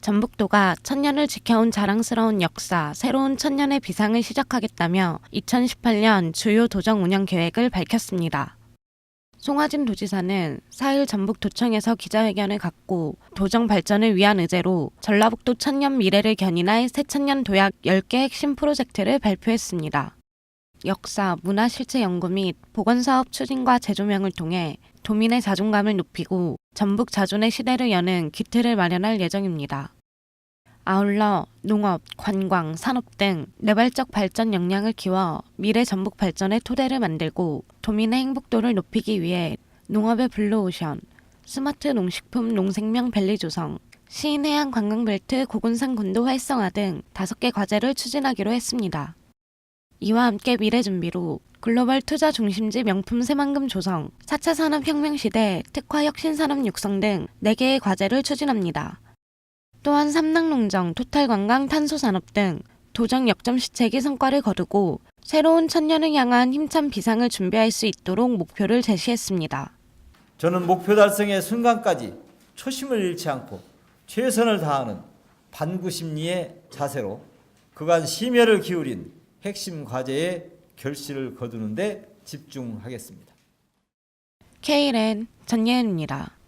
전북도가 천년을 지켜온 자랑스러운 역사, 새로운 천년의 비상을 시작하겠다며 2018년 주요 도정 운영 계획을 밝혔습니다. 송화진 도지사는 4일 전북도청에서 기자회견을 갖고 도정 발전을 위한 의제로 전라북도 천년 미래를 견인할 새천년 도약 10개 핵심 프로젝트를 발표했습니다. 역사, 문화 실체 연구 및 보건사업 추진과 재조명을 통해 도민의 자존감을 높이고 전북 자존의 시대를 여는 기틀을 마련할 예정입니다. 아울러 농업, 관광, 산업 등 내발적 발전 역량을 키워 미래 전북 발전의 토대를 만들고 도민의 행복도를 높이기 위해 농업의 블루오션, 스마트 농식품 농생명 밸리 조성, 시인 해양 관광벨트 고군산 군도 활성화 등 다섯 개 과제를 추진하기로 했습니다. 이와 함께 미래 준비로 글로벌 투자 중심지 명품 새만금 조성, 4차 산업혁명 시대 특화 혁신 산업 육성 등 4개의 과제를 추진합니다. 또한 삼락농정, 토탈관광, 탄소산업 등 도정 역점 시책이 성과를 거두고 새로운 천년을 향한 힘찬 비상을 준비할 수 있도록 목표를 제시했습니다. 저는 목표 달성의 순간까지 초심을 잃지 않고 최선을 다하는 반구심리의 자세로 그간 심혈을 기울인 핵심 과제에 결실을 거두는데 집중하겠습니다. KLN 전예은입니다.